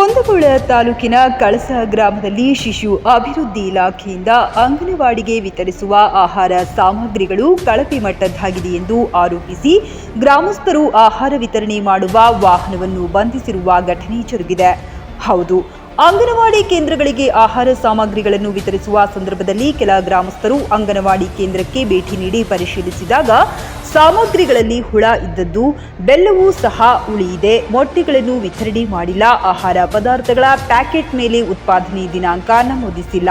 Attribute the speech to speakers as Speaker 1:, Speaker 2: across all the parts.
Speaker 1: ಕುಂದಗೋಳ ತಾಲೂಕಿನ ಕಳಸ ಗ್ರಾಮದಲ್ಲಿ ಶಿಶು ಅಭಿವೃದ್ಧಿ ಇಲಾಖೆಯಿಂದ ಅಂಗನವಾಡಿಗೆ ವಿತರಿಸುವ ಆಹಾರ ಸಾಮಗ್ರಿಗಳು ಕಳಪೆ ಮಟ್ಟದ್ದಾಗಿದೆ ಎಂದು ಆರೋಪಿಸಿ ಗ್ರಾಮಸ್ಥರು ಆಹಾರ ವಿತರಣೆ ಮಾಡುವ ವಾಹನವನ್ನು ಬಂಧಿಸಿರುವ ಘಟನೆ ಜರುಗಿದೆ. ಹೌದು, ಅಂಗನವಾಡಿ ಕೇಂದ್ರಗಳಿಗೆ ಆಹಾರ ಸಾಮಗ್ರಿಗಳನ್ನು ವಿತರಿಸುವ ಸಂದರ್ಭದಲ್ಲಿ ಕೆಲ ಗ್ರಾಮಸ್ಥರು ಅಂಗನವಾಡಿ ಕೇಂದ್ರಕ್ಕೆ ಭೇಟಿ ನೀಡಿ ಪರಿಶೀಲಿಸಿದಾಗ ಸಾಮಗ್ರಿಗಳಲ್ಲಿ ಹುಳ ಇದ್ದದ್ದು, ಬೆಲ್ಲವೂ ಸಹ ಉಳಿಯಿದೆ. ಮೊಟ್ಟೆಗಳನ್ನು ವಿತರಣೆ ಮಾಡಿಲ್ಲ. ಆಹಾರ ಪದಾರ್ಥಗಳ ಪ್ಯಾಕೆಟ್ ಮೇಲೆ ಉತ್ಪಾದನೆ ದಿನಾಂಕ ನಮೂದಿಸಿಲ್ಲ.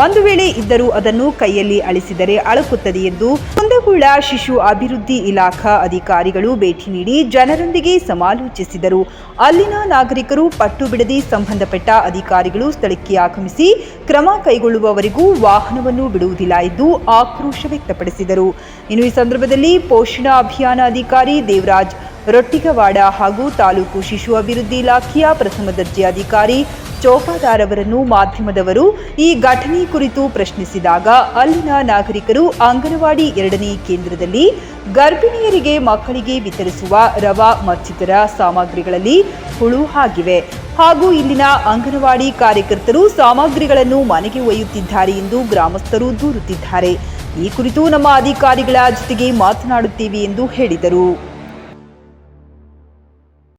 Speaker 1: ಒಂದು ವೇಳೆ ಇದ್ದರೂ ಅದನ್ನು ಕೈಯಲ್ಲಿ ಅಳಿಸಿದರೆ ಅಳುಕುತ್ತದೆ ಎಂದು ಕುಂದಗೋಳ ಶಿಶು ಅಭಿವೃದ್ಧಿ ಇಲಾಖಾ ಅಧಿಕಾರಿಗಳು ಭೇಟಿ ನೀಡಿ ಜನರೊಂದಿಗೆ ಸಮಾಲೋಚಿಸಿದರು. ಅಲ್ಲಿನ ನಾಗರಿಕರು ಪಟ್ಟು ಬಿಡದೆ ಸಂಬಂಧಪಟ್ಟ ಅಧಿಕಾರಿಗಳು ಸ್ಥಳಕ್ಕೆ ಆಗಮಿಸಿ ಕ್ರಮ ಕೈಗೊಳ್ಳುವವರೆಗೂ ವಾಹನವನ್ನು ಬಿಡುವುದಿಲ್ಲ ಎಂದು ಆಕ್ರೋಶ ವ್ಯಕ್ತಪಡಿಸಿದರು. ಇನ್ನು ಈ ಸಂದರ್ಭದಲ್ಲಿ ಪೋಷಣ ಅಭಿಯಾನ ಅಧಿಕಾರಿ ದೇವರಾಜ್ ರೊಟ್ಟಿಗವಾಡ ಹಾಗೂ ತಾಲೂಕು ಶಿಶು ಅಭಿವೃದ್ಧಿ ಇಲಾಖೆಯ ಪ್ರಥಮ ದರ್ಜೆ ಅಧಿಕಾರಿ ಚೌಕಾದಾರ್ ಅವರನ್ನು ಮಾಧ್ಯಮದವರು ಈ ಘಟನೆ ಕುರಿತು ಪ್ರಶ್ನಿಸಿದಾಗ ಅಲ್ಲಿನ ನಾಗರಿಕರು ಅಂಗನವಾಡಿ ಎರಡನೇ ಕೇಂದ್ರದಲ್ಲಿ ಗರ್ಭಿಣಿಯರಿಗೆ ಮಕ್ಕಳಿಗೆ ವಿತರಿಸುವ ರವಾ ಮತ್ತಿತರ ಸಾಮಗ್ರಿಗಳಲ್ಲಿ ಹುಳು ಆಗಿವೆ. ಹಾಗೂ ಇಲ್ಲಿನ ಅಂಗನವಾಡಿ ಕಾರ್ಯಕರ್ತರು ಸಾಮಗ್ರಿಗಳನ್ನು ಮನೆಗೆ ಒಯ್ಯುತ್ತಿದ್ದಾರೆ ಎಂದು ಗ್ರಾಮಸ್ಥರು ದೂರುತ್ತಿದ್ದಾರೆ. ಈ ಕುರಿತು ನಮ್ಮ ಅಧಿಕಾರಿಗಳ ಜೊತೆಗೆ ಮಾತನಾಡುತ್ತೇವೆ ಎಂದು ಹೇಳಿದರು.